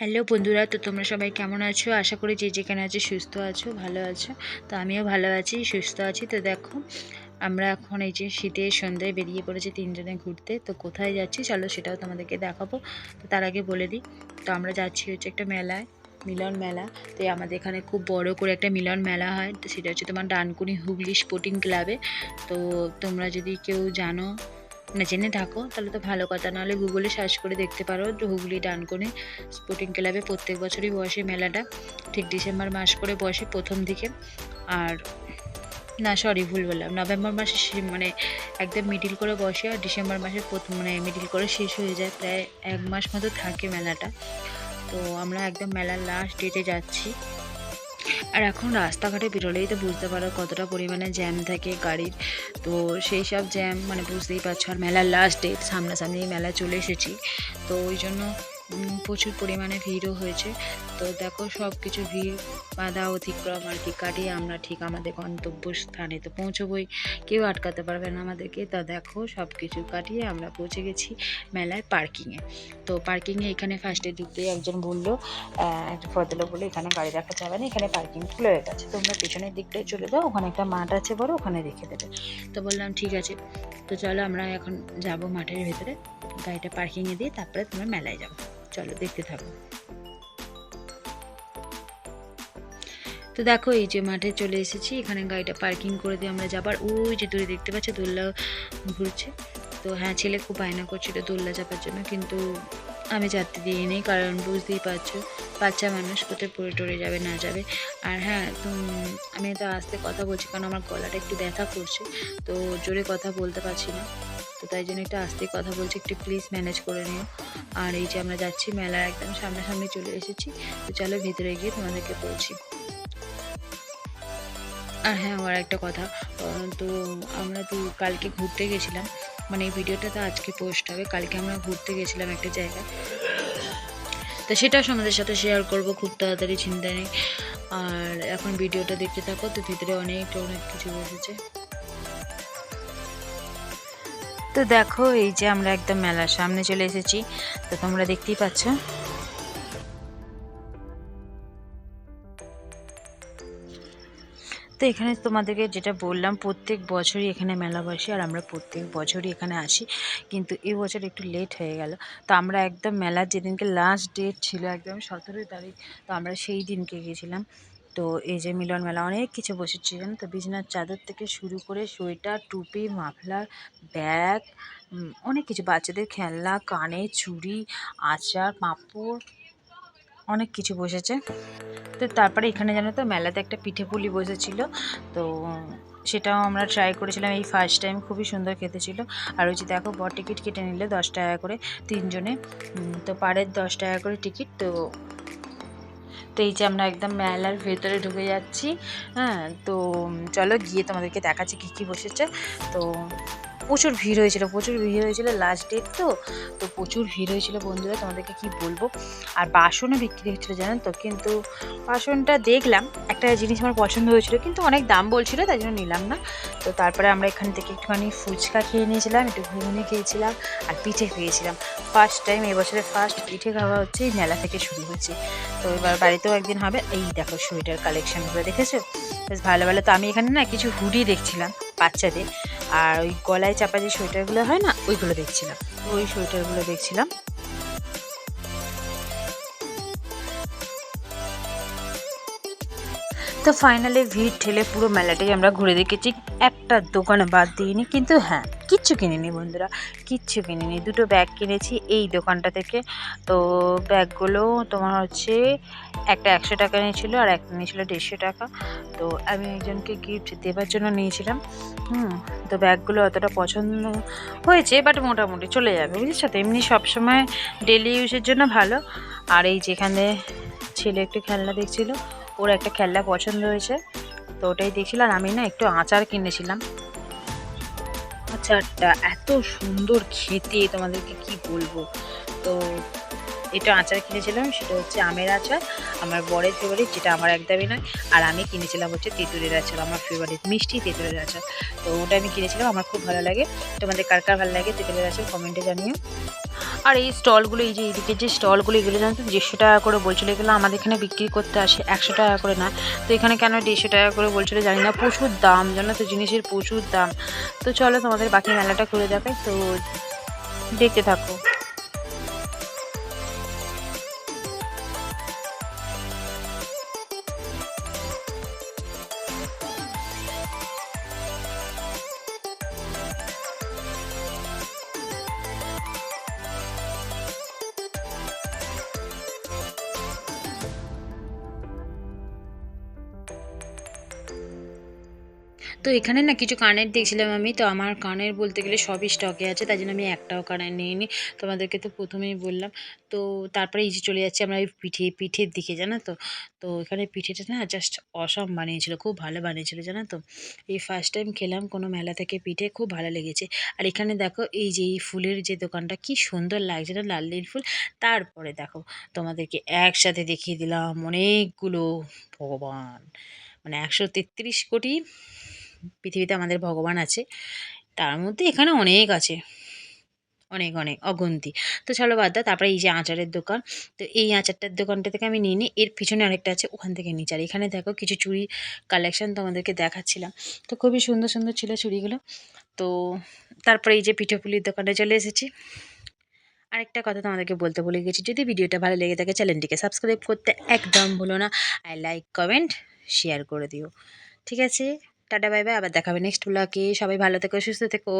Hello বন্ধুরা, তো তোমরা সবাই কেমন আছো? আশা করি যে যেখানে আছো সুস্থ আছো, ভালো আছো। তো আমিও ভালো আছি, সুস্থ আছি। তো দেখো, আমরা এখন এই যে শীতে সন্ধ্যায় বেরিয়ে পড়েছি তিনজনে ঘুরতে। তো কোথায় যাচ্ছি চলো সেটাও তোমাদেরকে দেখাবো। তো তার আগে বলে দিই, তো আমরা যাচ্ছি হচ্ছে একটা মেলায়, মিলন মেলা। তো আমাদের এখানে খুব বড় করে একটা মিলন মেলা হয়। তো সেটা হচ্ছে তোমার ডানকুনি হুগলি স্পোর্টিং ক্লাবে। তো তোমরা যদি কেউ জানো মানে জেনে থাকো। তাহলে তো ভালো কথা। নাহলে গুগলে সার্চ করে দেখতে পারো হুগলি, ডানকুনি স্পোর্টিং ক্লাবে প্রত্যেক বছরই বসে মেলাটা। ঠিক ডিসেম্বর মাস করে বসে প্রথম দিকে। আর না সরি ভুল বললাম। নভেম্বর মাসে মানে একদম মিডিল করে বসে আর ডিসেম্বর মাসে প্রথম মানে মিডিল করে শেষ হয়ে যায়। প্রায় এক মাস মতো থাকে মেলাটা। তো আমরা একদম মেলার লাস্ট ডেটে যাচ্ছি। আর এখন রাস্তাঘাটে বেরোলেই তো বুঝতে পারো কতটা পরিমাণে জ্যাম থাকে গাড়ির। তো সেই সব জ্যাম মানে বুঝতেই পারছ আর মেলার লাস্ট ডেট সামনাসামনি মেলা চলে এসেছি। তো ওই জন্য প্রচুর পরিমাণে ভিড়ও হয়েছে। তো দেখো সব কিছু ভিড়, বাধা অতিক্রম আর কি কাটিয়ে আমরা ঠিক আমাদের গন্তব্য স্থানে তো পৌঁছবই। কেউ আটকাতে পারবে না আমাদেরকে। তা দেখো সব কিছু কাটিয়ে আমরা পৌঁছে গেছি মেলায় পার্কিংয়ে। তো পার্কিংয়ে এখানে ফার্স্টে ঢুকতেই একজন বলল একটা ভদ্রলোক বলে এখানে গাড়ি রাখা যাবে না, এখানে পার্কিং খুলে গেছে। তোমরা পেছনের দিকটায় চলে যাও, ওখানে একটা মাঠ আছে বড়, ওখানে রেখে দেবে। তো বললাম, ঠিক আছে। তো চলো, আমরা এখন যাব মাঠের ভেতরে। গাড়িটা পার্কিংয়ে দিয়ে তারপরে তোমরা মেলায় যাব। চলো দেখতে থাকো। তো দেখো, এই যে মাঠে চলে এসেছি, এখানে গাড়িটা পার্কিং করে দিয়ে আমরা যাবার। ওই যে দূরে দেখতে পাচ্ছি দোল্লা ঘুরছে। তো হ্যাঁ ছেলে খুব বায়না করছিল দোল্লা চাপার জন্য, কিন্তু আমি যাতে দিই নেই, কারণ বুঝতেই পারছ, বাচ্চা মানুষ কোথায় পড়ে টরে যাবে, না যাবে। আর হ্যাঁ তুম- আমি তো আসতে কথা বলছি, কারণ আমার গলাটা একটু ব্যথা করছে, তো জোরে কথা বলতে পারছি না। তো তাই জন্য একটু আস্তে কথা বলছি, একটু প্লিজ ম্যানেজ করে নিও। আর এই যে আমরা যাচ্ছি মেলার একদম সামনাসামনি চলে এসেছি। তো চলো ভিতরে গিয়ে তোমাদেরকে বলছি। আর হ্যাঁ আমার একটা কথা। তো আমরা তো কালকে ঘুরতে গেছিলাম। মানে এই ভিডিওটা তো আজকে পোস্ট হবে। কালকে আমরা ঘুরতে গেছিলাম একটা জায়গায়। তো সেটা আমাদের সাথে শেয়ার করব খুব তাড়াতাড়ি, চিন্তা নেই। আর এখন ভিডিওটা দেখতে থাকো, তো ভিতরে অনেক অনেক কিছু বসেছে। তো দেখো, এই যে আমরা একদম মেলার সামনে চলে এসেছি। তো তোমরা দেখতেই পাচ্ছ। তো এখানে তোমাদেরকে যেটা বললাম, প্রত্যেক বছরই এখানে মেলা বসে আর আমরা প্রত্যেক বছরই এখানে আসি। কিন্তু এই বছর একটু লেট হয়ে গেল। তো আমরা একদম মেলার যেদিনকে লাস্ট ডেট ছিল, একদম সতেরোই তারিখ, তো আমরা সেই দিনকে গেছিলাম তো এই যে মিলন মেলা অনেক কিছু বসেছে জানো তো বিছনার চাদর থেকে শুরু করে সোয়েটার, টুপি, মাফলার, ব্যাগ অনেক কিছু। বাচ্চাদের খেলনা, কানে চুড়ি আচার, পাঁপড়, অনেক কিছু বসেছে। তো তারপরে এখানে জানো তো, মেলাতে একটা পিঠে পুলি বসেছিল। তো সেটাও আমরা ট্রাই করেছিলাম। এই ফার্স্ট টাইম খুবই সুন্দর খেতে ছিল। আর ওই যে দেখো, বড় টিকিট কেটে নিলে দশ টাকা করে তিনজনে। তো পারের দশ টাকা করে টিকিট তো তো এই যে আমরা একদম মেলার ভেতরে ঢুকে যাচ্ছি হ্যাঁ তো চলো গিয়ে তোমাদেরকে দেখাচ্ছি কী কী বসেছে। তো প্রচুর ভিড় হয়েছিল, প্রচুর ভিড় হয়েছিল লাস্ট ডেট তো তো প্রচুর ভিড় হয়েছিল বন্ধুরা, তোমাদেরকে কি বলব? আর বাসনও বিক্রি হচ্ছিল জানেন তো, কিন্তু বাসনটা দেখলাম, একটা জিনিস আমার পছন্দ হয়েছিল, কিন্তু অনেক দাম বলছিল, তাই জন্য নিলাম না। তো তারপরে আমরা এখান থেকে একটুখানি ফুচকা খেয়ে নিয়েছিলাম, একটু ঘুগনি খেয়েছিলাম আর পিঠে খেয়েছিলাম। ফার্স্ট টাইম এবছরে ফার্স্ট পিঠে খাওয়া হচ্ছে, এই মেলা থেকে শুরু হচ্ছে। তো এবার বাড়িতেও একদিন হবে, এই দেখো সোয়েটার কালেকশনগুলো দেখেছ? বেশ ভালো ভালো, তো আমি এখানে না কিছু হুডি দেখছিলাম বাচ্চাদের। আর ওই গলায় চাপা যে সোয়েটারগুলো হয় না ওইগুলো দেখছিলাম। ওই সোয়েটারগুলো দেখছিলাম। তো ফাইনালি ভিড় ঠেলে পুরো মেলাটাই আমরা ঘুরে দেখেছি। একটা দোকানে বাদ দিইনি, কিন্তু হ্যাঁ কিচ্ছু কিনিনি বন্ধুরা, কিচ্ছু কিনিনি। দুটো ব্যাগ কিনেছি এই দোকানটা থেকে। তো ব্যাগগুলো তোমার হচ্ছে একটা একশো টাকা নিয়েছিল আর একটা নিয়েছিল দেড়শো টাকা। তো আমি একজনকে গিফট দেওয়ার জন্য নিয়েছিলাম। হুম, তো ব্যাগগুলো অতটা পছন্দ হয়েছে বাট মোটামুটি চলে যাবে, বুঝেছ তো? এমনি সবসময় ডেলি ইউজের জন্য ভালো। আর এই যেখানে ছেলে একটু খেলনা দেখছিল ওর একটা খেলনা পছন্দ হয়েছে। তো ওটাই দেখছিলাম, আমি না একটু আচার কিনেছিলাম। আচারটা এত সুন্দর খেতে, তোমাদেরকে কি বলব? তো এটা আচার কিনেছিলাম, সেটা হচ্ছে আমের আচার। আমার বরের ফেভারিট যেটা আমার একদমই নয়। আর আমি কিনেছিলাম হচ্ছে তেঁতুলের আচার, আমার ফেভারিট মিষ্টি তেঁতুলের আচার। তো ওটা আমি কিনেছিলাম, আমার খুব ভালো লাগে। তোমাদের কার কার ভালো লাগে তেঁতুলের আচার কমেন্টে জানিও। আর এই স্টলগুলো, এই যে এইদিকে যে স্টলগুলো, এগুলো জানতো দেড়শো টাকা করে বলছিল, এগুলো আমাদের এখানে বিক্রি করতে আসে, একশো টাকা করে না। তো এখানে কেন দেড়শো টাকা করে বলছিল জানি না, প্রচুর দাম, জানো তো, জিনিসের প্রচুর দাম। তো চলো তোমাদের বাকি মেলাটা খুলে দেখাই, তো দেখতে থাকো। তো এখানে না কিছু কানের দেখছিলাম আমি, তো আমার কানের বলতে গেলে সবই স্টকে আছে তাই জন্য আমি একটাও কানের নিইনি। তোমাদেরকে তো প্রথমেই বললাম। তো তারপরে এই যে চলে যাচ্ছি আমরা এই পিঠে, পিঠের দিকে, জানো তো? তো এখানে পিঠেটা না জাস্ট অসম বানিয়েছিল, খুব ভালো বানিয়েছিল, জানো তো? এই ফার্স্ট টাইম খেলাম কোনো মেলা থেকে পিঠে, খুব ভালো লেগেছে। আর এখানে দেখো এই যে এই ফুলের যে দোকানটা, কি সুন্দর লাগছে না লাল নীল ফুল? তারপরে দেখো, তোমাদেরকে একসাথে দেখিয়ে দিলাম অনেকগুলো, ভগবান! মানে একশো তেত্রিশ কোটি পৃথিবীতে আমাদের ভগবান আছে, তার মধ্যে এখানে অনেক আছে। অনেক অনেক, অগন্তি। তো চলো বাদ দাও, তারপরে এই যে আচারের দোকান, তো এই আচারটার দোকানটা থেকে আমি নিয়ে নিই এর পিছনে আরেকটা আছে, ওখান থেকে নিচে আর এখানে দেখো কিছু চুড়ি কালেকশন তোমাদেরকে দেখাচ্ছিলাম। তো খুবই সুন্দর সুন্দর ছিল চুড়িগুলো। তো তারপরে এই যে পিঠেপুলির দোকানে চলে এসেছি। আরেকটা কথা তোমাদেরকে বলতে ভুলে গেছি, যদি ভিডিওটা ভালো লেগে থাকে চ্যানেলটিকে সাবস্ক্রাইব করতে একদম ভুলো না। আই লাইক কমেন্ট শেয়ার করে দিও। ঠিক আছে? টাটা বাই বাই আবার দেখাবে নেক্সট ব্লগে সবাই ভালো থেকো সুস্থ থেকো।